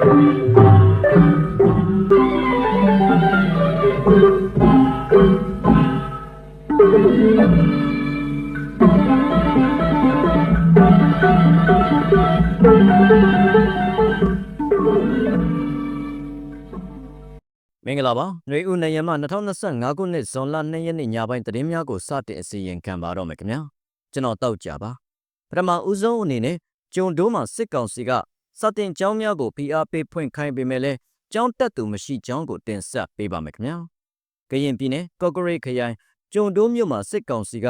မင်္ဂလာပါຫນွေဦးနေရမ2025ခုနှစ်ဇွန်လ2ရက်နေ့ညပိုင်းသတင်းများကိုစတင်အစီရင်ခံပါတော့မယ်ခင်ဗျာကျွန်တော်တောက်ကြပါပထမဦးဆုံးအနေနဲ့ကျုံဒိုးမှာစစ်ကောင်စီက စတင်ကျောင်းများကို PRP ဖွင့်ခိုင်းပေမဲ့လည်းကျောင်းတက်သူမရှိကျောင်းကိုတင်ဆက်ပေးပါမယ်ခင်ဗျာကရင်ပြည်နယ်ကော့ကရိတ်ခရိုင်ကျုံဒိုးမြို့မှာစစ်ကောင်စီက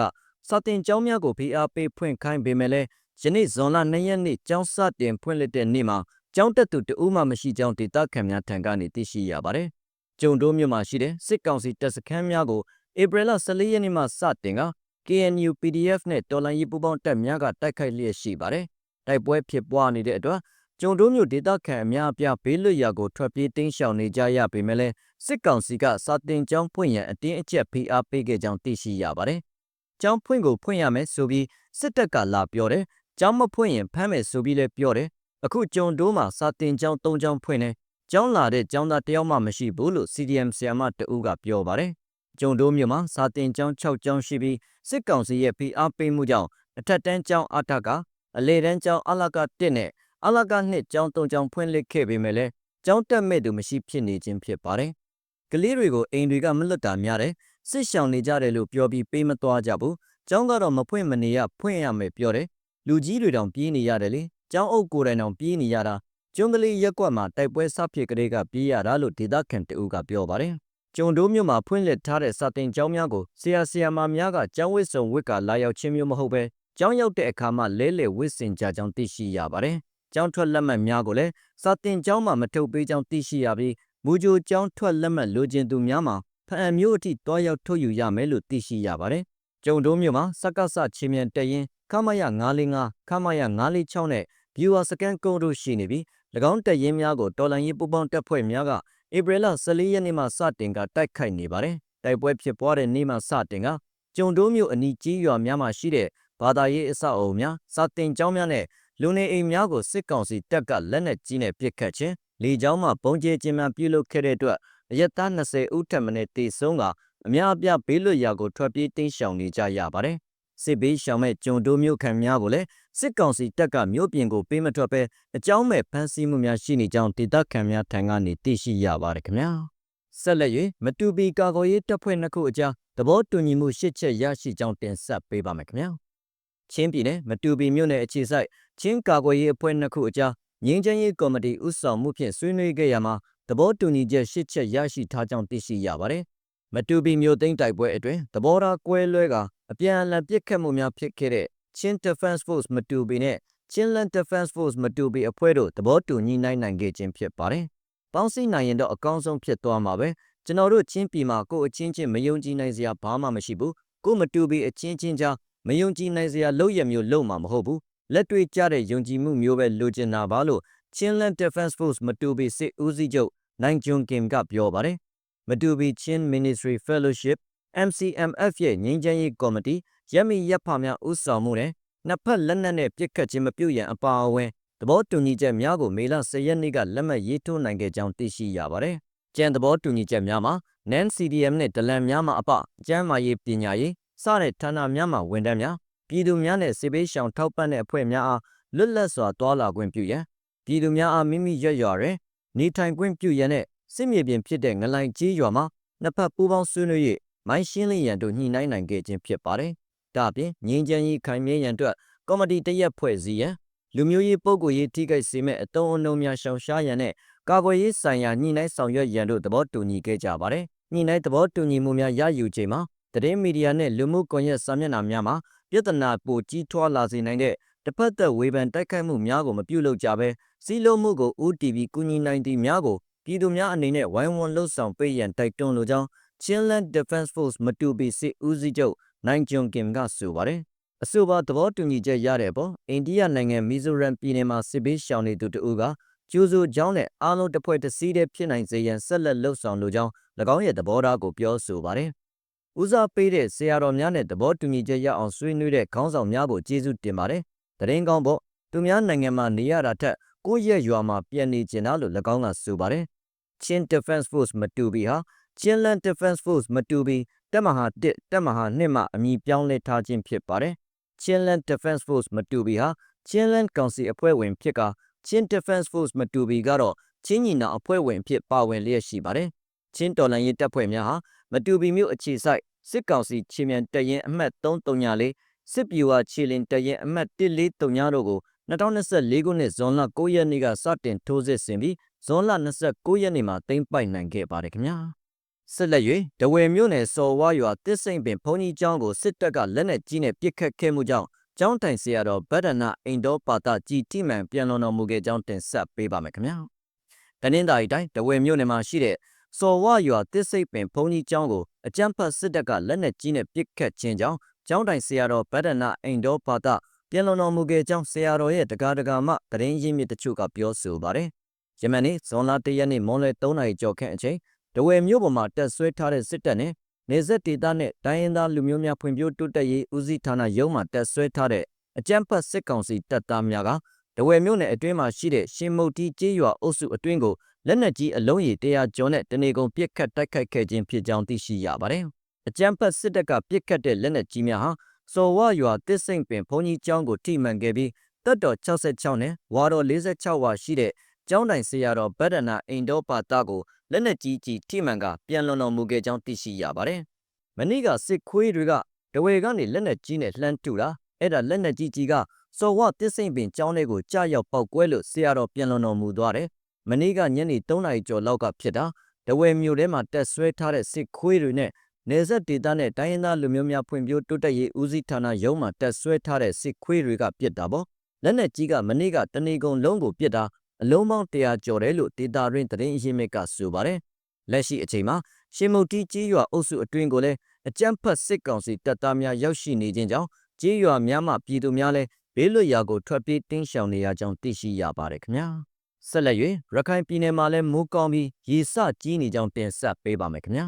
စတင်ကျောင်းများကို PRP ဖွင့်ခိုင်းပေမဲ့လည်းယနေ့ဇွန်လ2ရက်နေ့ကျောင်းစတင်ဖွင့်လှစ်တဲ့နေ့မှာကျောင်းတက်သူတဦးမှမရှိကျောင်းဒေသခံများထံကနေသိရှိရပါတယ်ကျုံတိုးမြို့မှာရှိတဲ့စစ်ကောင်စီတပ်စခန်းများကိုဧပြီလ14ရက်နေ့မှစတင်က KNU PDF နဲ့တော်လိုင်းရေးပူးပေါင်းတပ်များကတိုက်ခိုက်လျက်ရှိပါတယ်။တိုက်ပွဲဖြစ်ပွားနေတဲ့အတွက် ကျုံတိုးမြို့ဒေသခံအများအပြားဘေးလွတ်ရာကိုထွက်ပြေးတိမ်းရှောင်နေကြရပေမဲ့လည်းစစ်ကောင်စီကစာတင်ကျောင်းဖွင့်ရန်အတင်းအကျပ်ဖိအားပေးခဲ့ကြောင်းသိရှိရပါတယ်။ကျောင်းဖွင့်ကိုဖွင့်ရမယ်ဆိုပြီးစစ်တပ်ကလာပြောတယ်။ကျောင်းမဖွင့်ရင်ဖမ်းမယ်ဆိုပြီးလည်းပြောတယ်။အခုကျုံတိုးမှာစာတင်ကျောင်း၃ကျောင်းဖွင့်နေကျောင်းလာတဲ့ကျောင်းသားတယောက်မှမရှိဘူးလို့ CDM ဆီယမတအူးကပြောပါတယ်။ကျုံတိုးမြို့မှာစာတင်ကျောင်း6ကျောင်းရှိပြီးစစ်ကောင်စီရဲ့ဖိအားပေးမှုကြောင့်အထက်တန်းကျောင်းအထက်ကအလေတန်းကျောင်းအလက1နဲ့ အလက2ကျောင်း3ကျောင်းဖွင့်လှစ်ခဲ့ပေမဲ့လည်းကျောင်းတက်မဲ့သူမရှိဖြစ်နေခြင်းဖြစ်ပါတယ်။ကလေးတွေကိုအိမ်တွေကမလွတ်တာများတယ်စစ်ရှောင်နေကြတယ်လို့ပြောပြီးပေးမသွားကြဘူး။ကျောင်းကတော့မဖွင့်မနေရဖွင့်ရမယ်ပြောတယ်။လူကြီးတွေတောင်ပြေးနေရတယ်လေ။ကျောင်းအုပ်ကိုယ်တိုင်တောင်ပြေးနေရတာကျွန်းကလေးရက်ကွက်မှာတိုက်ပွဲဆဖြစ်ကလေးကပြေးရတာလို့ဒေသခံတအူးကပြောပါတယ်။ကျုံတိုးမြို့မှာဖွင့်လှစ်ထားတဲ့စာတင်ကျောင်းများကိုဆရာဆရာမများကကျောင်းဝစ်စုံဝစ်ကလာရောက်ခြင်းမျိုးမဟုတ်ပဲကျောင်းရောက်တဲ့အခါမှလဲလှယ်ဝစ်စင်ကြကြောင်းသိရှိရပါတယ်။ ကျောင်းထွက်လက်မှတ်များကိုလည်းစာတင်ကျောင်းမှာမထုတ်ပေးကြောင်းသိရှိရပြီးမူဂျိုကျောင်းထွက်လက်မှတ်လိုချင်သူများမှာဖအံမျိုးအထိတွားရောက်ထုတ်ယူရမယ်လို့သိရှိရပါတယ်။ကျုံတိုးမြို့မှာစက္ကစချင်းမြန်တရင်ခမရ945ခမရ946နဲ့ viewer scan code တို့ရှိနေပြီး၎င်းတပ်ရင်းများကိုတော်လှန်ရေးပူးပေါင်းတပ်ဖွဲ့များကဧပြီလ14ရက်နေ့မှစတင်ကတိုက်ခိုက်နေပါတယ်။တိုက်ပွဲဖြစ်ပွားတဲ့နေ့မှစတင်ကကျုံတိုးမြို့အနီးကြီးရွာများမှာရှိတဲ့ဘာသာရေးအဆောက်အအုံများစာတင်ကျောင်းများနဲ့ လူနေအိမ်များကိုစစ်ကောင်စီတပ်ကလက်နက်ကြီးနဲ့ပစ်ခတ်ခြင်းလေကြောင်းမှပုံကျဲခြင်းများပြုလုပ်ခဲ့တဲ့အတွက်အရက်သား20ဦးထပ်မံတေဆုံးကအများအပြားဘေးလွတ်ရာကိုထွက်ပြေးတိမ်းရှောင်နေကြရပါတယ်။စစ်ဘေးရှောင်မဲ့ကျုံတိုးမြို့ခံများကိုလည်းစစ်ကောင်စီတပ်ကမြို့ပြင်ကိုပေးမထွက်ပဲအကြောင်းမဲ့ဖမ်းဆီးမှုများရှိနေကြောင်းဒေသခံများထံကနေသိရှိရပါတယ်ခင်ဗျာဆက်လက်၍မတူပီကာကွယ်ရေးတပ်ဖွဲ့နှစ်ခုအကြားသဘောတူညီမှုရှစ်ချက်ရရှိကြောင်းတင်ဆက်ပေးပါမယ်ခင်ဗျာချင်းပြည်နယ်မတူပီမြို့နယ်အခြေစိုက်ချင်းကာကွယ်ရေးအဖွဲ့နှစ်ခုအကြားငင်းချမ်းရေးကော်မတီဥဆောင်မှုဖြင့်ဆွေးနွေးခဲ့ရမှာသဘောတူညီချက်ရှစ်ချက်ရရှိထားကြောင်းသိရှိရပါတယ်မတူပီမြို့သိမ်းတိုက်ပွဲအတွင်းသဘောထားကွဲလွဲကအပြန်အလှန်ပစ်ခတ်မှုများဖြစ်ခဲ့တဲ့ Chin Defense Force မတူပီနဲ့ Chinland Defense Force မတူပီအဖွဲ့တို့သဘောတူညီနိုင်နိုင်ခဲ့ခြင်းဖြစ်ပါတယ်။ပေါင်းစည်းနိုင်ရင်တော့အကောင်းဆုံးဖြစ်သွားမှာပဲ။ကျွန်တော်တို့ချင်းပြည်မှာကိုယ်အချင်းချင်းမယုံကြည်နိုင်စရာဘာမှမရှိဘူး။ကိုယ်မတူပီအချင်းချင်းကြားမယုံကြည်နိုင်စရာလို့ရမျိုးလုံးမှာမဟုတ်ဘူး။ လက်တွေ့ကျတဲ့ယုံကြည်မှုမျိုးပဲလိုချင်တာပါလို့ Chinland Defense Force မတူပီစစ်ဦးစီးချုပ်နိုင်ဂျွန်ကင်ကပြောပါတယ်။မတူပီ Chin Ministry Fellowship MCMF ရဲ့ငြိမ်းချမ်းရေးကော်မတီရက်မီရက်ဖများဥဆောင်မှုနဲ့နှစ်ဖက်လက်နက်နဲ့ပြစ်ခတ်ခြင်းမပြုရန်အပါအဝင်သဘောတူညီချက်များကိုမေလ10ရက်နေ့ကလက်မှတ်ရေးထိုးနိုင်ခဲ့ကြောင်းသိရှိရပါတယ်။ကျန်သဘောတူညီချက်များမှာ NAN CDM နဲ့ဒလန်များမှအပကျန်းမာရေးပညာရေးစတဲ့ဌာနများမှဝန်ထမ်းများ ပြည်သူများနဲ့စေဘေးရှောင်ထောက်ပံ့တဲ့အဖွဲ့များအားလွတ်လပ်စွာတွာလာခွင့်ပြုရန်ပြည်သူများအားမိမိရွက်ရွာတွင်နေထိုင်ခွင့်ပြုရန်နဲ့စစ်မြေပြင်ဖြစ်တဲ့ငလိုင်ကြီးရွာမှာနှစ်ဖက်ပူးပေါင်းဆွေးနွေး၍မိုင်းရှင်းလင်းရန်တို့ညှိနှိုင်းနိုင်ခဲ့ခြင်းဖြစ်ပါတယ်။ဒါပြင်ငင်းချမ်းရေးခိုင်မြဲရန်အတွက်ကော်မတီတရက်ဖွဲ့စည်းရန်လူမျိုးရေးပုဂ္ဂိုလ်ရေးထိခိုက်စေမဲ့အတုံးအနှုံများရှောင်ရှားရန်နဲ့ကာကွယ်ရေးဆိုင်ရာညှိနှိုင်းဆောင်ရွက်ရန်တို့သဘောတူညီခဲ့ကြပါတယ်။ညှိနှိုင်းသဘောတူညီမှုများရယူချိန်မှာသတင်းမီဒီယာနဲ့လူမှုကွန်ရက်စာမျက်နှာများမှာ ပြဿနာပိုကြီးထွားလာစေနိုင်တဲ့တစ်ဖက်သက်ဝေဖန်တိုက်ခိုက်မှုများကိုမပြုလုပ်ကြဘဲစီးလုံးမှုကို UTV ကူညီနိုင်သည့်များကိုပြည်သူများအနေနဲ့ဝိုင်းဝန်းလှုပ်ဆောင်ပေးရန်တိုက်တွန်းလိုကြောင်း Chinland Defense Force မတူပီစစ်ဦးစီးချုပ်နိုင်ဂျွန်ကင်ကဆိုပါတယ်အဆိုပါသဘောတူညီချက်ရတဲ့ပေါ်အိန္ဒိယနိုင်ငံမီဇိုရမ်ပြည်နယ်မှာစစ်ဘေးရှောင်နေသူတဦးကကျိုးစိုးကြောင်းနဲ့အားလုံးတစ်ဖွဲ့တစ်စည်းတည်းဖြစ်နိုင်စေရန်ဆက်လက်လှုပ်ဆောင်လိုကြောင်း၎င်းရဲ့သဘောထားကိုပြောဆိုပါတယ်။ ဦးစားပေးတဲ့ဆရာတော်များနဲ့သဘောတူညီချက်ရအောင်ဆွေးနွေးတဲ့ခေါင်းဆောင်များကိုကျေးဇူးတင်ပါတယ်။တရင်ကောင်းပေါ့သူများနိုင်ငံမှာနေရတာထက်ကိုယ့်ရဲ့ရွာမှာပြန်နေကျင်တာလို့၎င်းကဆိုပါတယ်။ Chin Defense Force မတူပီဟာ Chinland Defense Force မတူပီတပ်မဟာ1တပ်မဟာ2မှအမည်ပြောင်းလဲထားခြင်းဖြစ်ပါတယ်။ Chinland Defense Force မတူပီဟာ Chinland ကောင်စီအဖွဲ့ဝင်ဖြစ်ကာ Chin Defense Force မတူပီကတော့ချင်းညီနောင်အဖွဲ့ဝင်ဖြစ်ပါဝင်လျက်ရှိပါတယ်။ချင်းတော်လှန်ရေးတပ်ဖွဲ့များဟာ မတူပီမြို့အခြေစိုက်စစ်ကောင်စီခြေမြန်တပ်ရင်းအမှတ်334စစ်ပြူဟာခြေလင်တပ်ရင်းအမှတ်143တို့ကို2024ခုနှစ်ဇွန်လ9ရက်နေ့ကစတင်ထိုးစစ်ဆင်ပြီးဇွန်လ29ရက်နေ့မှာသိမ်းပိုက်နိုင်ခဲ့ပါတယ်ခင်ဗျာဆက်လက်၍တဝယ်မြို့နယ်စော်ဝါရွာတစ်စိမ့်ပင်ဘုံကြီးကျောင်းကိုစစ်တပ်ကလက်နက်ကြီးနဲ့ပစ်ခတ်ခဲ့မှုကြောင့်ကျောင်းတိုင်ဆရာတော်ဗဒ္ဒနာအိန္ဒောပါတကြည်တိမှန်ပြန်လွန်တော်မူခဲ့ကြောင်းတင်ဆက်ပေးပါမယ်ခင်ဗျာတနင်္သာရီတိုင်းတဝယ်မြို့နယ်မှာရှိတဲ့ စော်ဝရွာတစ်စိတ်ပင်ဘုံကြီးကျောင်းကိုအကြမ်းဖက်စစ်တပ်ကလက်နက်ကြီးနဲ့ပစ်ခတ်ခြင်းကြောင့်ကျောင်းတိုင်ဆရာတော်ဗဒ္ဒနာအိန္ဒောပါတပြန်လွန်တော်မူခဲ့ကြောင်းဆရာတော်ရဲ့တကားတကာမှတရင်ရင်းမြစ်တချို့ကပြောဆိုပါတယ်။ယမန်နေ့ဇွန်လ၁ရက်နေ့မွန်းလွဲ3နာရီကျော်ခန့်အချိန်တဝယ်မြို့ပေါ်မှာတက်ဆွဲထားတဲ့စစ်တပ်နဲ့နေဆက်ဒေသနဲ့တိုင်းရင်းသားလူမျိုးများဖွံ့ဖြိုးတိုးတက်ရေးဦးစီးဌာနရုံးမှတက်ဆွဲထားတဲ့အကြမ်းဖက်စစ်ကောင်စီတပ်သားများကတဝယ်မြို့နယ်အတွင်းမှာရှိတဲ့ရှင်မုတ်တီကျေးရွာအုပ်စုအတွင်းကို လက်နက်ကြီးအလုံးရေ100ကျော်နဲ့တနေကုန်ပစ်ခတ်တိုက်ခိုက်ခဲ့ခြင်းဖြစ်ကြောင်းသိရှိရပါတယ်။အကြမ်းဖက်စစ်တပ်ကပစ်ခတ်တဲ့လက်နက်ကြီးများဟာစော်ဝရွာတစ်စိမ့်ပင်ဘုံကြီးကျောင်းကိုထိမှန်ခဲ့ပြီးတပ်တော်66နဲ့ဝါတော်46ဝါရှိတဲ့ကျောင်းတိုင်ဆရာတော်ဗဒ္ဒနာအိန္ဒောပါတကိုလက်နက်ကြီးကြီးထိမှန်ကပြန်လွန်တော်မူခဲ့ကြောင်းသိရှိရပါတယ်။မနေ့ကစစ်ခွေးတွေကတဝေကနေလက်နက်ကြီးနဲ့လှမ်းတူတာအဲ့ဒါလက်နက်ကြီးကြီးကစော်ဝတစ်စိမ့်ပင်ကျောင်းထဲကိုကြာရောက်ပေါက်ကွဲလို့ဆရာတော်ပြန်လွန်တော်မူသွားတယ်။ မနေ့ကညနေ3နာရီကျော်လောက်ကဖြစ်တာတဝယ်မြို့ထဲမှာတက်ဆွဲထားတဲ့စစ်ခွေးတွေနဲ့နေဆက်ဒေသနဲ့တိုင်းရင်းသားလူမျိုးများဖွံ့ဖြိုးတိုးတက်ရေးဦးစီးဌာနရုံးမှတက်ဆွဲထားတဲ့စစ်ခွေးတွေကပြစ်တာပေါ့လက်နက်ကြီးကမနေ့ကတနေကုန်လုံးကိုပြစ်တာအလုံးပေါင်း100ကျော်တယ်လို့ဒေတာရင်းသတင်းအရင်းမြစ်ကဆိုပါတယ်လက်ရှိအချိန်မှာရှင်မုတ်တီကြီးရွာအုပ်စုအတွင်းကိုလည်းအကြမ်းဖက်စစ်ကောင်စီတပ်သားများရောက်ရှိနေခြင်းကြောင့်ကြီးရွာများမှပြည်သူများလည်းဘေးလွတ်ရာကိုထွက်ပြေးတင်းရှောင်နေရကြောင်းသိရှိရပါတယ်ခင်ဗျာ ဆက်လက်၍ရခိုင်ပြည်နယ်မှာလည်းမိုးကောင်းပြီးရေစကြီးနေကြောင်းတင်ဆက်ပေးပါမယ်ခင်ဗျာ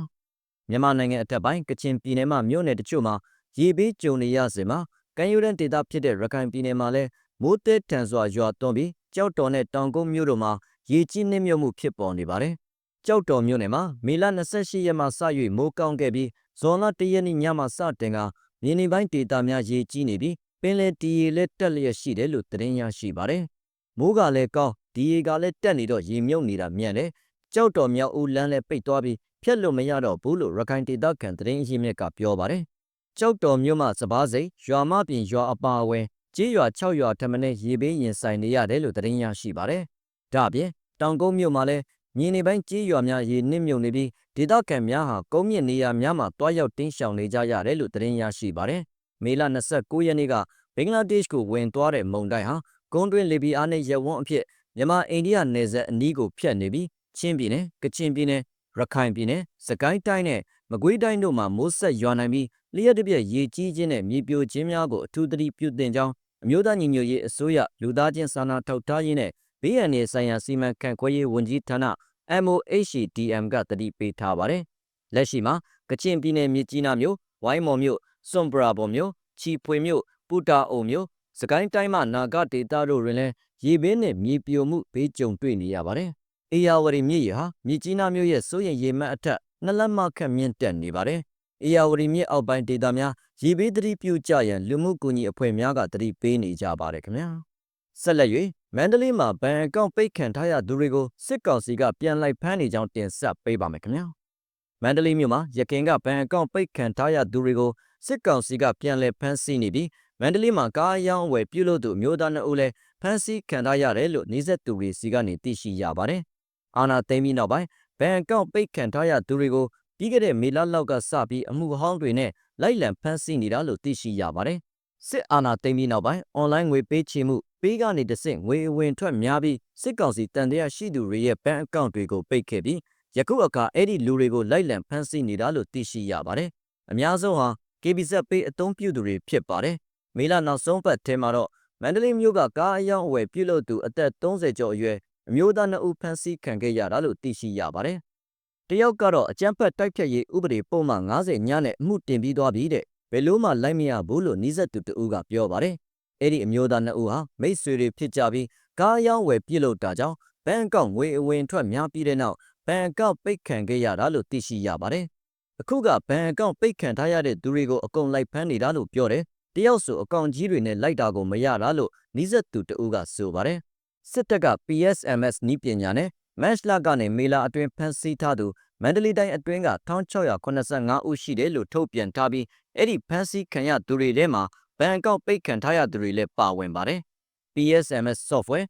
မြန်မာနိုင်ငံအထက်ပိုင်းကချင်ပြည်နယ်မှာမြို့နယ်တချို့မှာရေဘေးကြုံနေရစဉ်မှာကမ်းရိုးတန်းဒေသဖြစ်တဲ့ရခိုင်ပြည်နယ်မှာလည်းမိုးတဲထန်စွာရွာသွန်းပြီးကြောက်တော်နဲ့တောင်ကုန်းမြို့တို့မှာရေကြီးနှိမ့်မြုပ်မှုဖြစ်ပေါ်နေပါတယ်။ကြောက်တော်မြို့နယ်မှာမေလ28ရက်မှစ၍မိုးကောင်းခဲ့ပြီးဇွန်လ1ရက်နေ့ညမှစတင်ကမြေနေပိုင်းဒေသများရေကြီးနေပြီးပင်လယ်တီရေလက်တက်လျက်ရှိတယ်လို့သတင်းရရှိပါတယ်။မိုးကလည်းကောင်း ဒီရေကလည်းတက်နေတော့ရေမြုပ်နေတာမြန်တယ်။ကြောက်တော်မြောက်ဦးလမ်းလည်းပိတ်သွားပြီးဖြတ်လို့မရတော့ဘူးလို့ရခိုင်ဒေသခံသတင်းအရင်းမြစ်ကပြောပါတယ်။ကြောက်တော်မြို့မှာစပားစိတ်ရွာမပြင်ရွာအပါအဝင်ကျေးရွာ6ရွာထမင်းရေဘေးရင်ဆိုင်နေရတယ်လို့သတင်းရရှိပါတယ်။ဒါ့အပြင်တောင်ကုန်းမြို့မှာလည်းမြေနေပိုင်းကျေးရွာများရေနစ်မြုပ်နေပြီးဒေသခံများဟာကုန်းမြင့်နေရာများမှာတွားရောက်တင်းရှောင်နေကြရတယ်လို့သတင်းရရှိပါတယ်။မေလ29ရက်နေ့ကဘင်္ဂလားဒေ့ရှ်ကိုဝင်သွားတဲ့မုန်တိုင်းဟာကုန်းတွင်းလေပီအားနဲ့ရဝန်းအဖြစ် မြန်မာအိန္ဒိယနယ်စပ်အနီးကိုဖြတ်နေပြီးချင်းပြည်နယ်ကချင်ပြည်နယ်ရခိုင်ပြည်နယ်စကိုင်းတိုင်းနဲ့မကွေးတိုင်းတို့မှာမိုးဆက်ရွာနိုင်ပြီးလျှက်တစ်ပြက်ရေကြီးခြင်းနဲ့မြေပြိုခြင်းများကိုအထူးသတိပြုသင့်ကြောင်းအမျိုးသားညီညွတ်ရေးအစိုးရလူသားချင်းစာနာထောက်ထားရေးနဲ့ဘေးရန်ရေးဆိုင်ရာစီမံခန့်ခွဲရေးဝန်ကြီးဌာန MOHDM ကတတိပေးထားပါတယ်။လက်ရှိမှာကချင်ပြည်နယ်မြစ်ကြီးနားမြို့ဝိုင်းမော်မြို့စွန်ပရာဘော်မြို့ချီဖွေမြို့ပူတာအုံမြို့ စကိုင်းတိုင်းမှာနာဂဒေတာတို့တွင်လည်းရေဘေးနဲ့မြေပြိုမှုဘေးကြုံတွေ့နေရပါတယ်။အေယာဝတီမြစ်ရဟာမြစ်ကြီးနားမြို့ရဲ့စိုးရင်ရေမှတ်အထက်နှစ်လက်မခန့်မြင့်တက်နေပါတယ်။အေယာဝတီမြစ်အောက်ပိုင်းဒေသများရေဘေးသတိပြုကြရန်လူမှုကူညီအဖွဲ့များကသတိပေးနေကြပါတယ်ခင်ဗျာ။ဆက်လက်၍မန္တလေးမှာဘဏ်အကောင့်ပိတ်ခံထားရသူတွေကိုစစ်ကောင်စီကပြန်လိုက်ဖမ်းနေကြောင်းတင်ဆက်ပေးပါမယ်ခင်ဗျာ။မန္တလေးမြို့မှာရခင်ကဘဏ်အကောင့်ပိတ်ခံထားရသူတွေကိုစစ်ကောင်စီကပြန်လည်ဖမ်းဆီးနေပြီး မန္တလေးမှာကားရောင်းဝယ်ပြုလုပ်သူမျိုးသားနှစ်ဦးလည်းဖမ်းဆီးခံထားရတယ်လို့နေဆက်သူတွေစီကနေသိရှိရပါတယ်။အာနာသိမ်းပြီးနောက်ပိုင်းဘဏ်အကောင့်ပိတ်ခံထားရသူတွေကိုပြီးခဲ့တဲ့မေလလောက်ကစပြီးအမှုဟောင်းတွေနဲ့လိုက်လံဖမ်းဆီးနေတာလို့သိရှိရပါတယ်။စစ်အာဏာသိမ်းပြီးနောက်ပိုင်းအွန်လိုင်းငွေပေးချေမှုပေးကနေတဆင့်ငွေအဝင်ထွက်များပြီးစစ်ကောင်စီတန်တရားရှိသူတွေရဲ့ဘဏ်အကောင့်တွေကိုပိတ်ခဲ့ပြီးယခုအခါအဲ့ဒီလူတွေကိုလိုက်လံဖမ်းဆီးနေတာလို့သိရှိရပါတယ်။အများဆုံးဟာ KBZ ပေးအသုံးပြုသူတွေဖြစ်ပါတယ်။ မေလနောက်ဆုံးပတ်ထဲမှာတော့မန္တလေးမြို့ကကားအယောင်အဝယ်ပြုလုပ်သူအသက်30ကျော်အရွယ်အမျိုးသားနှစ်ဦးဖမ်းဆီးခံခဲ့ရတာလို့သိရှိရပါတယ်။တယောက်ကတော့အကြမ်းဖက်တိုက်ဖြတ်ရေးဥပဒေပုံမှန်90ညနဲ့အမှုတင်ပြီးသွားပြီတဲ့ဘယ်လို့မှလိုက်မရဘူးလို့နှိစက်သူတဦးကပြောပါတယ်။အဲ့ဒီအမျိုးသားနှစ်ဦးဟာမိတ်ဆွေတွေဖြစ်ကြပြီးကားရောင်းဝယ်ပြုလုပ်တာကြောင့်ဘဏ်အကောင့်ငွေအဝင်ထွက်များပြီးတဲ့နောက်ဘဏ်အကောင့်ပိတ်ခံခဲ့ရတာလို့သိရှိရပါတယ်။အခုကဘဏ်အကောင့်ပိတ်ခံထားရတဲ့သူတွေကိုအကုန်လိုက်ဖမ်းနေတာလို့ပြောတယ်။ တယောက်ဆိုအကောင့်ကြီးတွေနဲ့လိုက်တာကိုမရတာလို့နီးစပ်သူတဦးကဆိုပါတယ်။စစ်တပ်က PSMS နီးပညာနဲ့မတ်လကနေမေလာအတွင်းဖမ်းဆီးထားသူမန္တလေးတိုင်းအတွင်းက1685ဦးရှိတယ်လို့ထုတ်ပြန်ထားပြီးအဲ့ဒီဖမ်းဆီးခံရသူတွေထဲမှာဘဏ်အကောင့်ပိတ်ခံထားရသူတွေလည်းပါဝင်ပါတယ်။ PSMS software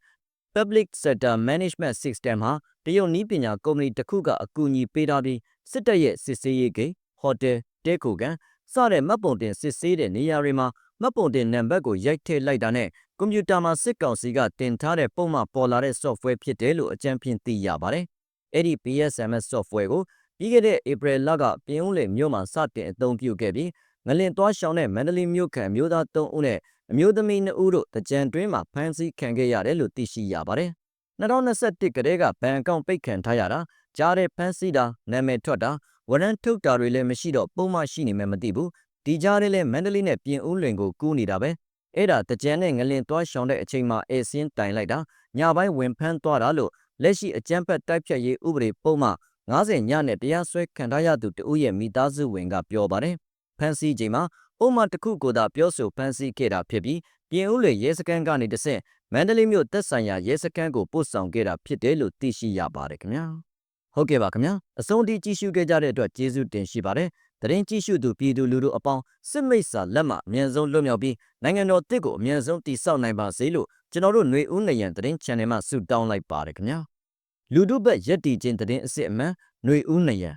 Public Sector Management System ဟာတရုတ်နည်းပညာကုမ္ပဏီတစ်ခုကအကူအညီပေးထားပြီးစစ်တပ်ရဲ့စစ်ဆေးရေးဂိတ်ဟိုတယ်တဲခိုကန် စတဲ့မှတ်ပုံတင်စစ်ဆေးတဲ့နေရာတွေမှာမှတ်ပုံတင်နံပါတ်ကိုရိုက်ထည့်လိုက်တာနဲ့ကွန်ပျူတာမှာစစ်ကောင်စီကတင်ထားတဲ့ပုံမှန်ပေါ်လာတဲ့ software ဖြစ်တယ်လို့အကြံဖြင့်သိရပါတယ်။အဲ့ဒီ PSMS software ကိုပြီးခဲ့တဲ့ April လကပြင်ဦးလွင်မြို့မှာစတင်အသုံးပြုခဲ့ပြီးငလင်သွားရှောင်းတဲ့မန္တလေးမြို့ခံမျိုးသား3ဦးနဲ့အမျိုးသမီး2ဦးတို့တကြံတွင်းမှာဖမ်းဆီးခံခဲ့ရတယ်လို့သိရှိရပါတယ်။2021ကတည်းကဘဏ်အကောင့်ပိတ်ခံထားရတာကြားတဲ့ဖမ်းဆီးတာနာမည်ထွက်တာ ဝရန်ထုတ်တာတွေလည်းမရှိတော့ပုံမှန်ရှိနေမှမသိဘူးဒီကြားထဲလဲမန္တလေးနဲ့ပြင်ဦးလွင်ကိုကူးနေတာပဲအဲ့ဒါတကြံနဲ့ငလင်သွားရှောင်တဲ့အချိန်မှာအဲစင်းတိုင်လိုက်တာညပိုင်းဝင်ဖမ်းသွားတာလို့လက်ရှိအကြမ်းဖက်တိုက်ဖြတ်ရေးဥပဒေပုံမှန်90ညနဲ့တရားစွဲခံထားရသူတဦးရဲ့မိသားစုဝင်ကပြောပါတယ်ဖမ်းဆီးချိန်မှာပုံမှန်တစ်ခုကိုသာပြောဆိုဖမ်းဆီးခဲ့တာဖြစ်ပြီးပြင်ဦးလွင်ရဲစခန်းကနေတဆင့်မန္တလေးမြို့တပ်ဆိုင်ရာရဲစခန်းကိုပို့ဆောင်ခဲ့တာဖြစ်တယ်လို့သိရှိရပါတယ်ခင်ဗျာ ဟုတ်ကဲ့ပါခင်ဗျာအဆုံးထိကြည့်ရှုခဲ့ကြတဲ့အတွက်ကျေးဇူးတင်ရှိပါတယ်တရင်ကြည့်ရှုသူပြည်သူလူထုအပေါင်းစစ်မိတ်စာလက်မှအမြန်ဆုံးလွတ်မြောက်ပြီးနိုင်ငံတော်တစ်ကိုအမြန်ဆုံးတည်ဆောက်နိုင်ပါစေလို့ကျွန်တော်တို့ຫນွေဦးနေရန်တရင် channel မှာဆုတောင်းလိုက်ပါတယ်ခင်ဗျာလူထုဘက်ရက်တီချင်းတရင်အစ်စ်အမှန်ຫນွေဦးနေရန်